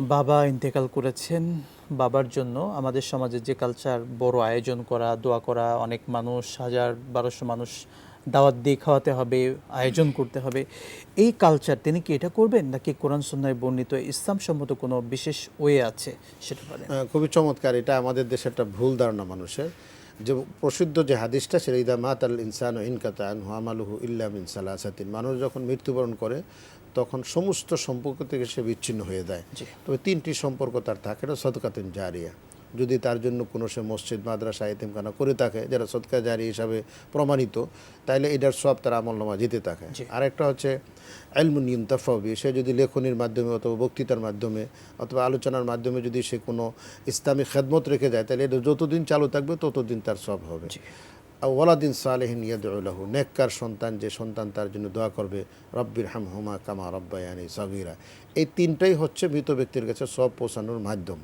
বাবা ইন্তেকাল করেছেন। বাবার জন্য আমাদের সমাজে যে কালচার বড় আয়োজন করা, দোয়া করা, অনেক মানুষ, হাজার, বারোশো মানুষ দাওয়াত দিয়ে খাওয়াতে হবে, আয়োজন করতে হবে। এই কালচার তিনি কি এটা করবেন? নাকি কোরআন সন্ন্যায় বর্ণিত ইসলাম সম্মত কোনো বিশেষ ওয়ে আছে? সেটা বলেন। খুবই চমৎকার। এটা আমাদের দেশে একটা ভুল ধারণা মানুষের। যে প্রসিদ্ধ যে হাদিসটা সেটা, ইদা মাত আল ইনসান ইনকাতান হামালুহু ইল্লাম ইনসালাসাতিন মানুষ যখন মৃত্যুবরণ করে তখন সমস্ত সম্পর্ক থেকে সে বিচ্ছিন্ন হয়ে যায়। জি। তবে তিনটি সম্পর্ক তার থাকে এটা সদকাতিন জারিয়া। যদি তার জন্য কোনো সে মসজিদ মাদ্রাসা এতিমখানা করে থাকে যারা সদকা জারি হিসাবে প্রমাণিত তাইলে এটার সব তার আমলনামা যেতে থাকে। আরেকটা হচ্ছে এলমুন ইন্তফাবি সে যদি লেখনির মাধ্যমে অথবা বক্তৃতার মাধ্যমে অথবা আলোচনার মাধ্যমে যদি সে কোনো ইসলামী খেদমত রেখে যায় তাহলে এটা যতদিন চালু থাকবে ততদিন তার সব হবে। ওয়ালাদিন সালেহিন ইয়াদুল্লাহু নেককার সন্তান যে সন্তান তার জন্য দোয়া করবে রব্বির হাম হুমা কামা রব্বায়ানি সগিরা। এই তিনটাই হচ্ছে মৃত ব্যক্তির কাছে সব পৌঁছানোর মাধ্যম।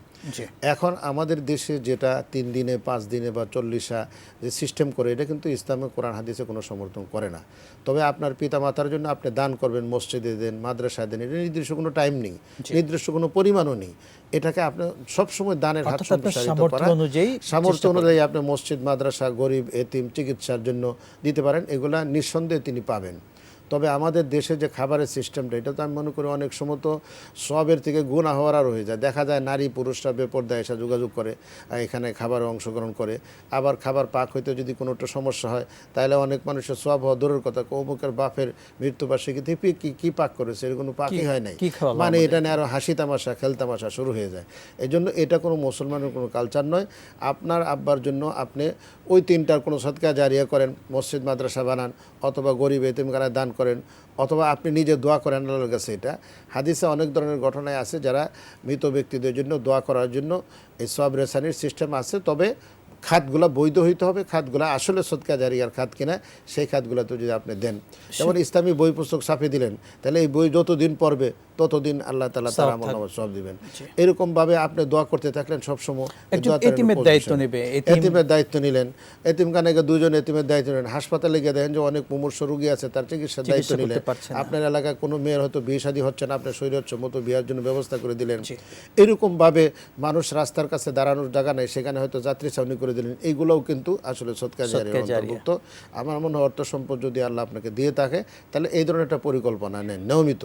এখন আমাদের দেশে যেটা তিন দিনে পাঁচ দিনে বা চল্লিশা যে সিস্টেম করে এটা কিন্তু ইসলামে কোরআন হাদিসে কোনো সমর্থন করে না। তবে আপনার পিতা মাতার জন্য আপনি দান করবেন মসজিদে দেন মাদ্রাসায় দেন এটা নির্দিষ্ট কোনো টাইম নেই নির্দিষ্ট কোনো পরিমাণও নেই। এটাকে আপনি সবসময় দানের হাত সম্প্রসারিত করা। অনুযায়ী সামর্থ্য অনুযায়ী আপনি মসজিদ মাদ্রাসা গরিব এতিম চিকিৎসার জন্য দিতে পারেন এগুলা নিঃসন্দেহে তিনি পাবেন। তবে আমাদের দেশে যে খাবারের সিস্টেমটা এটা তো আমি মনে করি অনেক সময় তো সবের থেকে গুণা হওয়ার আরও হয়ে যায়। দেখা যায় নারী পুরুষরা বেপর্দায় এসে যোগাযোগ করে এখানে খাবারে অংশগ্রহণ করে। আবার খাবার পাক হইতে যদি কোনো একটা সমস্যা হয় তাহলে অনেক মানুষের সব হওয়া দূরের কথা। অমুকের বাপের মৃত্যুবার্ষিকী থেকে কি কি পাক করেছে? এর কোনো পাকই হয় নাই। মানে এটা নিয়ে আরও হাসি তামাশা খেল তামাশা শুরু হয়ে যায়। এই জন্য এটা কোনো মুসলমানের কোনো কালচার নয়। আপনার আব্বার জন্য আপনি ওই তিনটার কোনো সৎকা জারিয়া করেন মসজিদ মাদ্রাসা বানান অথবা গরিব এতিমখানায় দান করেন অথবা আপনি নিজে দোয়া করেন আল্লাহর কাছে এটা। হাদিসে অনেক ধরনের ঘটনায় আছে যারা মৃত ব্যক্তিদের জন্য দোয়া করার জন্য এই সব রেসানির সিস্টেম আছে। তবে খাতগুলো বৈধ হইতে হবে খাতগুলো আসলে সৎকা জারিয়ার খাত কিনা সেই খাতগুলোতে যদি আপনি দেন। যেমন ইসলামী বই পুস্তক ছাপিয়ে দিলেন তাহলে এই বই যতদিন পড়বে ততদিন আল্লাহ তালা তার আমল নামাজ সব দিবেন। এরকম ভাবে আপনি দোয়া করতে থাকলেন সবসময় এতিমের দায়িত্ব। নেবে, এতিম- এতিমের দায়িত্ব নিলেন। এতিমখানে গিয়ে দুজন এতিমের দায়িত্ব নিলেন। হাসপাতালে গিয়ে দেখেন যে অনেক মুমূর্ষ রোগী আছে তার চিকিৎসার দায়িত্ব নিলেন। আপনার এলাকায় কোনো মেয়ের হয়তো বিয়ে শাদী হচ্ছে না আপনার শরীর হচ্ছে মতো বিয়ের জন্য ব্যবস্থা করে দিলেন। এরকম ভাবে মানুষ রাস্তার কাছে দাঁড়ানোর জায়গা নেই সেখানে হয়তো যাত্রী ছাউনি করে দিলেন। এইগুলোও কিন্তু আসলে সৎকার অন্তর্ভুক্ত। আমার মনে হয় অর্থ সম্পদ যদি আল্লাহ আপনাকে দিয়ে থাকে তাহলে এই ধরনের একটা পরিকল্পনা নেন নিয়মিত।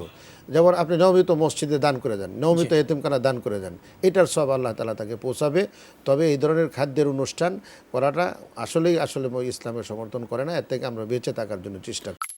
যেমন আপনি নিয়মিত মসজিদে দান করে যান নিয়মিত এতিমখানা দান করে যান এটার সব আল্লাহ তালা তাকে পৌঁছাবে। তবে এই ধরনের খাদ্যের অনুষ্ঠান করাটা আসলেই আসলে ইসলামের সমর্থন করে না এর থেকে আমরা বেঁচে থাকার জন্য চেষ্টা করি।